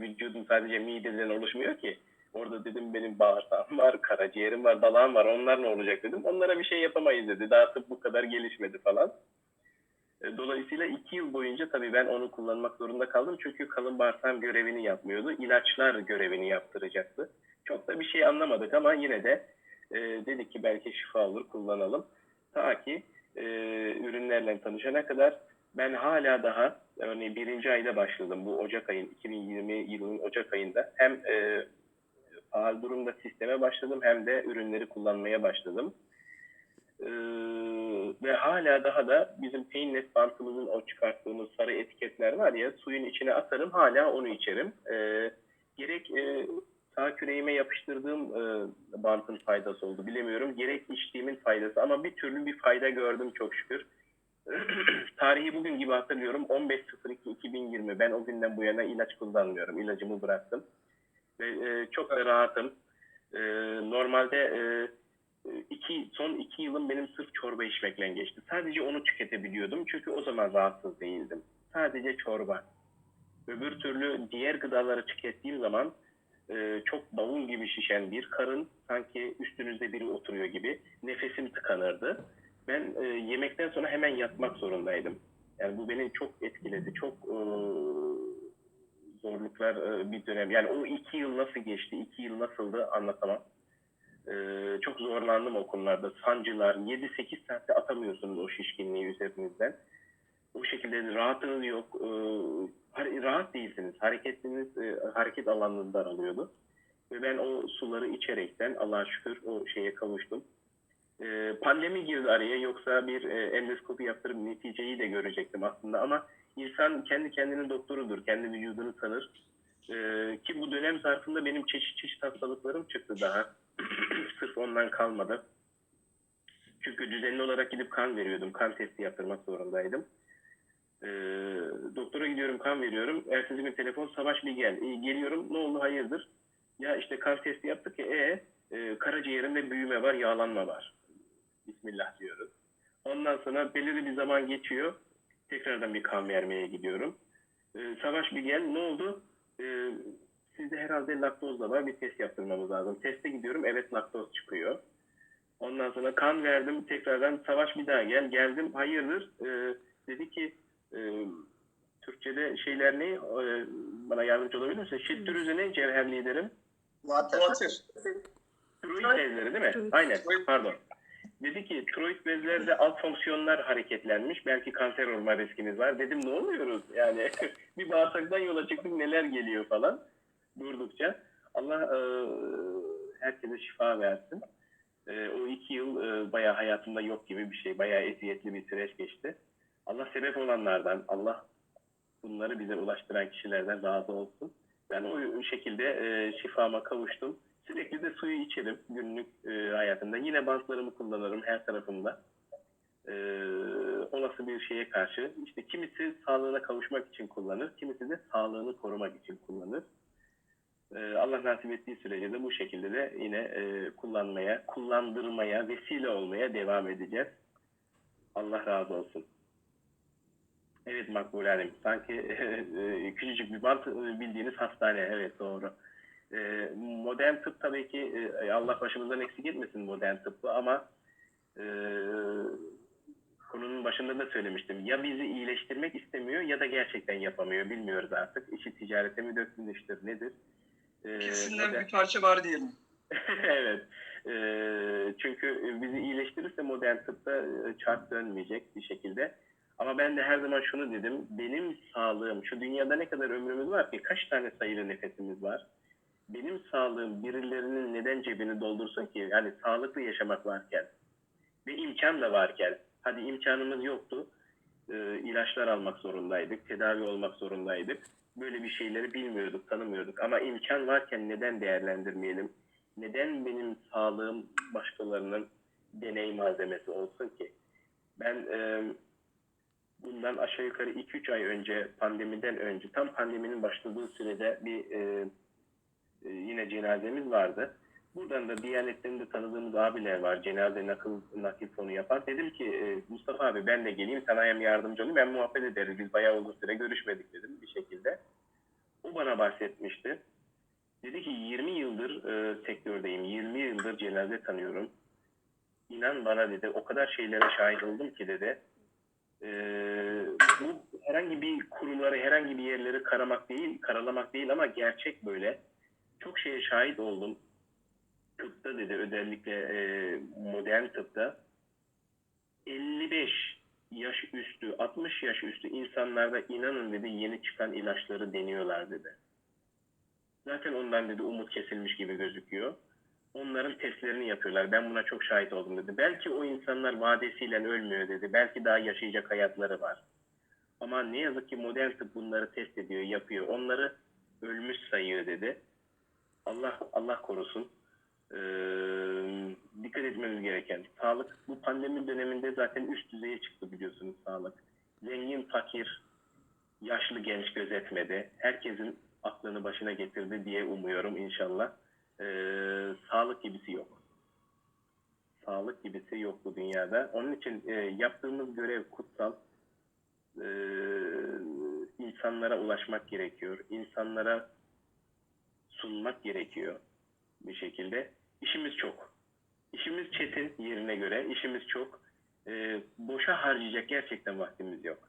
vücudum sadece mideden oluşmuyor ki. Orada dedim benim bağırsağım var, karaciğerim var, dalağım var. Onlar ne olacak dedim. Onlara bir şey yapamayız dedi. Daha tıp bu kadar gelişmedi falan. E, Dolayısıyla iki yıl boyunca tabii ben onu kullanmak zorunda kaldım. Çünkü kalın bağırsağım görevini yapmıyordu. İlaçlar görevini yaptıracaktı. Çok da bir şey anlamadık ama yine de e, dedik ki belki şifa olur kullanalım. Ta ki e, ürünlerle tanışana kadar ben hala daha örneğin birinci ayda başladım. Bu Ocak ayın 2020 yılının Ocak ayında hem e, faal durumda sisteme başladım hem de ürünleri kullanmaya başladım. Ee, ve hala daha da bizim Painless bantımızın o çıkarttığımız sarı etiketler var ya suyun içine atarım hala onu içerim. Ee, gerek e, sağ küreğime yapıştırdığım e, bantın faydası oldu bilemiyorum. Gerek içtiğimin faydası ama bir türlü bir fayda gördüm çok şükür. Tarihi bugün gibi hatırlıyorum 15.02.2020 ben o günden bu yana ilaç kullanmıyorum. İlacımı bıraktım. Ve e, çok da rahatım. E, normalde e, iki, son iki yılım benim sırf çorba içmekle geçti. Sadece onu tüketebiliyordum çünkü o zaman rahatsız değildim. Sadece çorba. Öbür türlü diğer gıdaları tükettiğim zaman e, çok bavul gibi şişen bir karın sanki üstünüzde biri oturuyor gibi nefesim tıkanırdı. Ben e, yemekten sonra hemen yatmak zorundaydım. Yani bu beni çok etkiledi. Çok e, zorluklar e, bir dönem. Yani o iki yıl nasıl geçti, iki yıl nasıldı anlatamam. Ee, çok zorlandım o konularda. Sancılar, 7-8 saatte atamıyorsunuz o şişkinliği üzerinizden. O şekilde rahatınız yok. Har- rahat değilsiniz. Hareketiniz, e, hareket alanınız daralıyordu. Ve ben o suları içerekten Allah'a şükür o şeye kavuştum. Ee, pandemi girdi araya yoksa bir e, endoskopi yaptırıp neticeyi de görecektim aslında ama insan kendi kendinin doktorudur. Kendi vücudunu tanır. Ee, ki bu dönem zarfında benim çeşit çeşit hastalıklarım çıktı daha. Sırf ondan kalmadı. Çünkü düzenli olarak gidip kan veriyordum. Kan testi yaptırmak zorundaydım. Ee, doktora gidiyorum kan veriyorum. Ertesi gün telefon Savaş bir gel. "İyi, geliyorum ne oldu hayırdır? Ya işte kan testi yaptık ya e, e, karaciğerimde büyüme var yağlanma var. Bismillah diyoruz. Ondan sonra belirli bir zaman geçiyor. Tekrardan bir kan vermeye gidiyorum. Ee, Savaş bir gel ne oldu? Ee, sizde herhalde laktoz da var bir test yaptırmamız lazım. Teste gidiyorum evet laktoz çıkıyor. Ondan sonra kan verdim tekrardan savaş bir daha gel geldim hayırdır Ee, dedi ki e, Türkçe'de şeyler ne Ee, bana yardımcı olabilir misin? Şiddürüzü ne cevher liderim? Water. Tiroid bezleri değil mi? Aynen pardon. Dedi ki tiroid bezlerde alt fonksiyonlar hareketlenmiş. Belki kanser olma riskiniz var. Dedim ne oluyoruz? Yani bir bağırsaktan yola çıktık neler geliyor falan durdukça. Allah e, herkese şifa versin. E, o iki yıl e, bayağı hayatımda yok gibi bir şey. Bayağı eziyetli bir süreç geçti. Allah sebep olanlardan, Allah bunları bize ulaştıran kişilerden razı olsun. Ben o şekilde e, şifama kavuştum. Sürekli de suyu içerim günlük e, hayatımda. Yine bantlarımı kullanırım her tarafımda. E, olası bir şeye karşı. İşte kimisi sağlığına kavuşmak için kullanır, kimisi de sağlığını korumak için kullanır. E, Allah nasip ettiği sürece de bu şekilde de yine e, kullanmaya, kullandırmaya, vesile olmaya devam edeceğiz. Allah razı olsun. Evet Makbule Hanım. Sanki e, küçücük bir bant e, bildiğiniz hastane. Evet doğru. E, modern tıp tabii ki e, Allah başımızdan eksik etmesin modern tıbbı ama e, konunun başında da söylemiştim. Ya bizi iyileştirmek istemiyor ya da gerçekten yapamıyor. Bilmiyoruz artık. İşi ticarete mi dökmüştür nedir? E, İkisinden modern- bir parça var diyelim. evet. Ee, çünkü bizi iyileştirirse modern tıpta e, çark dönmeyecek bir şekilde. Ama ben de her zaman şunu dedim. Benim sağlığım, şu dünyada ne kadar ömrümüz var ki? Kaç tane sayılı nefesimiz var? Benim sağlığım birilerinin neden cebini doldursun ki? Yani sağlıklı yaşamak varken ve imkan da varken. Hadi imkanımız yoktu. Ee, ilaçlar almak zorundaydık. Tedavi olmak zorundaydık. Böyle bir şeyleri bilmiyorduk, tanımıyorduk. Ama imkan varken neden değerlendirmeyelim? neden benim sağlığım başkalarının deney malzemesi olsun ki? Ben e, bundan aşağı yukarı 2-3 ay önce pandemiden önce tam pandeminin başladığı sürede bir e, e, yine cenazemiz vardı. Buradan da Diyanet'ten tanıdığımız abiler var. Cenaze nakil, nakil fonu yapan. Dedim ki e, Mustafa abi ben de geleyim sana hem yardımcı olayım hem muhabbet ederiz. Biz bayağı uzun süre görüşmedik dedim bir şekilde. O bana bahsetmişti. Dedi ki 20 yıldır e, sektördeyim. 20 yıldır cenaze tanıyorum. İnan bana dedi o kadar şeylere şahit oldum ki dedi. E, bu herhangi bir kurumları, herhangi bir yerleri karamak değil, karalamak değil ama gerçek böyle. Çok şeye şahit oldum. Tıpta dedi özellikle e, modern tıpta 55 yaş üstü, 60 yaş üstü insanlarda inanın dedi yeni çıkan ilaçları deniyorlar dedi. Zaten ondan dedi umut kesilmiş gibi gözüküyor. Onların testlerini yapıyorlar. Ben buna çok şahit oldum dedi. Belki o insanlar vadesiyle ölmüyor dedi. Belki daha yaşayacak hayatları var. Ama ne yazık ki modern tıp bunları test ediyor, yapıyor. Onları ölmüş sayıyor dedi. Allah Allah korusun. Ee, dikkat etmemiz gereken sağlık bu pandemi döneminde zaten üst düzeye çıktı biliyorsunuz sağlık. Zengin, fakir, yaşlı, genç gözetmedi. Herkesin aklını başına getirdi diye umuyorum inşallah. Ee, sağlık gibisi yok. Sağlık gibisi yok bu dünyada. Onun için e, yaptığımız görev kutsal. Ee, insanlara ulaşmak gerekiyor. İnsanlara sunmak gerekiyor bir şekilde. İşimiz çok. İşimiz çetin yerine göre. İşimiz çok. Ee, boşa harcayacak gerçekten vaktimiz yok.